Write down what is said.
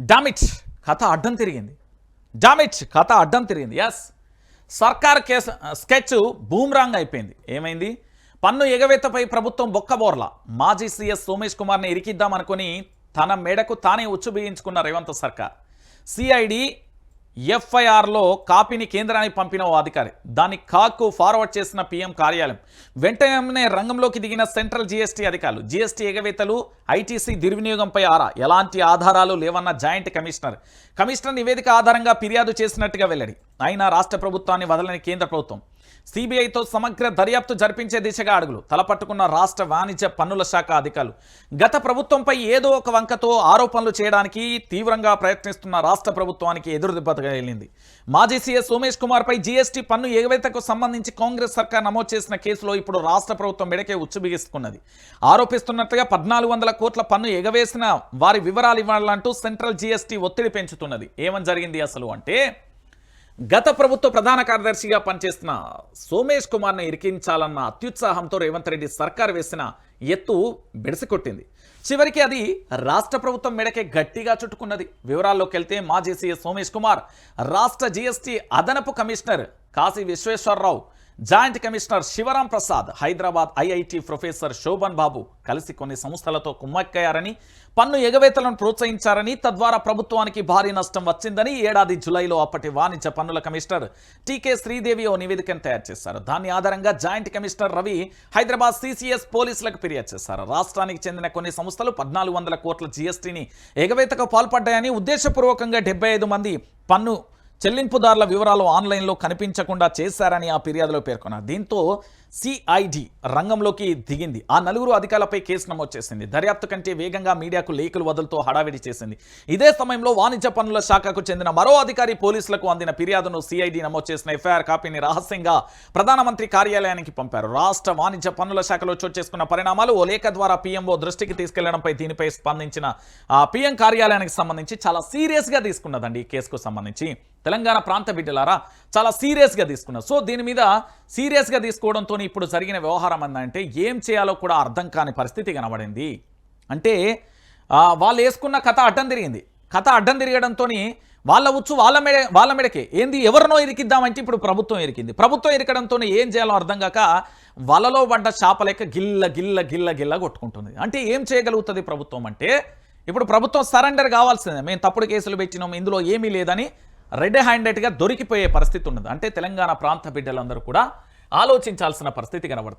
Damn it కథ అడ్డం తిరిగింది. డామిట్ కథ అడ్డం తిరిగింది. ఎస్ సర్కార్ కేసు స్కెచ్ బూమ్రాంగ్ అయిపోయింది. ఏమైంది? పన్ను ఎగవేతపై ప్రభుత్వం బొక్కబోర్ల. మాజీ సీఎస్ సోమేష్ కుమార్ని ఇరికిద్దామనుకుని తన మెడకు తానే ఉచ్చు బిగించుకున్న రేవంత్ సర్కార్. సిఐడి ఎఫ్ఐఆర్లో కాపీని కేంద్రానికి పంపిన ఓ అధికారి. దాన్ని కాకు ఫార్వర్డ్ చేసిన పీఎం కార్యాలయం. వెంటనే రంగంలోకి దిగిన సెంట్రల్ జీఎస్టీ అధికారులు. జీఎస్టీ ఎగవేతలు ఐటీసీ దుర్వినియోగంపై ఆరా. ఎలాంటి ఆధారాలు లేవన్న జాయింట్ కమిషనర్. కమిషనర్ నివేదిక ఆధారంగా ఫిర్యాదు చేసినట్టుగా వెల్లడి. అయినా రాష్ట్ర ప్రభుత్వాన్ని వదలని కేంద్ర ప్రభుత్వం. సిబిఐతో సమగ్ర దర్యాప్తు జరిపించే దిశగా అడుగులు. తలపట్టుకున్న రాష్ట్ర వాణిజ్య పన్నుల శాఖ అధికారులు. గత ప్రభుత్వంపై ఏదో ఒక వంకతో ఆరోపణలు చేయడానికి తీవ్రంగా ప్రయత్నిస్తున్న రాష్ట్ర ప్రభుత్వానికి ఎదురుదెబ్బ తగిలింది మాజీ సీఎస్ సోమేష్ కుమార్పై జీఎస్టీ పన్ను ఎగవేతకు సంబంధించి కాంగ్రెస్ సర్కార్ నమోదు చేసిన కేసులో ఇప్పుడు రాష్ట్ర ప్రభుత్వం మెడకే ఉచ్చు బిగిస్తున్నది ఆరోపిస్తున్నట్టుగా పద్నాలుగు వందల కోట్ల పన్ను ఎగవేసిన వారి వివరాలు ఇవ్వాలంటూ సెంట్రల్ జీఎస్టీ ఒత్తిడి పెంచుతున్నది. ఏమని జరిగింది అసలు అంటే గత ప్రభుత్వ ప్రధాన కార్యదర్శిగా పనిచేస్తున్న సోమేష్ కుమార్ను ఇరికించాలన్న అత్యుత్సాహంతో రేవంత్ రెడ్డి సర్కార్ వేసిన ఎత్తు బెడిసికొట్టింది. చివరికి అది రాష్ట్ర ప్రభుత్వం మెడకే గట్టిగా చుట్టుకున్నది. వివరాల్లోకి వెళ్తే మాజీ సీఎస్ సోమేష్ కుమార్ రాష్ట్ర జీఎస్టీ అదనపు commissioner Kashi Visweswararao joint commissioner Sivaram Prasad Hyderabad IIT professor Shobhan Babu కలిసి కొన్ని సంస్థలతో కుమ్మక్కయ్యారని పన్ను ఎగవేతలను ప్రోత్సహించారని తద్వారా ప్రభుత్వానికి భారీ నష్టం వచ్చిందని ఏడాది జులైలో అప్పటి వాణిజ్య పన్నుల కమిషనర్ టీకే శ్రీదేవి ఓ నివేదికను తయారు చేశారు. దాని ఆధారంగా joint commissioner Ravi Hyderabad CCS పోలీసులకు ఫిర్యాదు చేశారు. రాష్ట్రానికి చెందిన కొన్ని సంస్థలు పద్నాలుగు వందల కోట్ల జీఎస్టీని ఎగవేతకు పాల్పడ్డాయని ఉద్దేశపూర్వకంగా డెబ్బై ఐదు మంది పన్ను చెల్లింపుదారుల వివరాలు ఆన్లైన్లో కనిపించకుండా చేశారని ఆ ఫిర్యాదులో పేర్కొన్నారు. దీంతో సిఐడి రంగంలోకి దిగింది. ఆ నలుగురు అధికారులపై కేసు నమోదు చేసింది. దర్యాప్తు కంటే వేగంగా మీడియాకు లేఖలు వదులుతో హడావిడి చేసింది. ఇదే సమయంలో వాణిజ్య పన్నుల శాఖకు చెందిన మరో అధికారి పోలీసులకు అందిన ఫిర్యాదును సిఐడి నమోదు చేసిన ఎఫ్ఐఆర్ కాపీని రహస్యంగా ప్రధానమంత్రి కార్యాలయానికి పంపారు. రాష్ట్ర వాణిజ్య పన్నుల శాఖలో చోటు చేసుకున్న పరిణామాలు ఓ లేఖ ద్వారా పీఎంఓ దృష్టికి తీసుకెళ్ళడంపై దీనిపై స్పందించిన ఆ పీఎం కార్యాలయానికి సంబంధించి చాలా సీరియస్గా తీసుకున్నదండి ఈ కేసుకు సంబంధించి. తెలంగాణ ప్రాంత బిడ్డలారా చాలా సీరియస్గా తీసుకున్నారు. సో దీని మీద సీరియస్గా తీసుకోవడంతో ఇప్పుడు జరిగిన వ్యవహారం ఏంటంటే ఏం చేయాలో కూడా అర్థం కాని పరిస్థితి కనబడింది. అంటే వాళ్ళు వేసుకున్న కథ అడ్డం తిరిగింది. కథ అడ్డం తిరగడంతో వాళ్ళ ఉచ్చు వాళ్ళ మెడ వాళ్ళ మెడకే. ఏంది ఎవరినో ఇరికిద్దామంటే ఇప్పుడు ప్రభుత్వం ఇరికింది. ప్రభుత్వం ఇరకడంతో ఏం చేయాలో అర్థం కాక వలలో పడ్డ చేపలేక గిల్ల గిల్ల గిల్ల గిల్ల కొట్టుకుంటుంది. అంటే ఏం చేయగలుగుతుంది ప్రభుత్వం అంటే ఇప్పుడు ప్రభుత్వం సరెండర్ కావాల్సిందే. మేము తప్పుడు కేసులు పెట్టినాం ఇందులో ఏమీ లేదని రెడ్ హ్యాండెడ్గా దొరికిపోయే పరిస్థితి ఉన్నది. అంటే తెలంగాణ ప్రాంత బిడ్డలందరూ కూడా ఆలోచించాల్సిన పరిస్థితి కనబడుతుంది.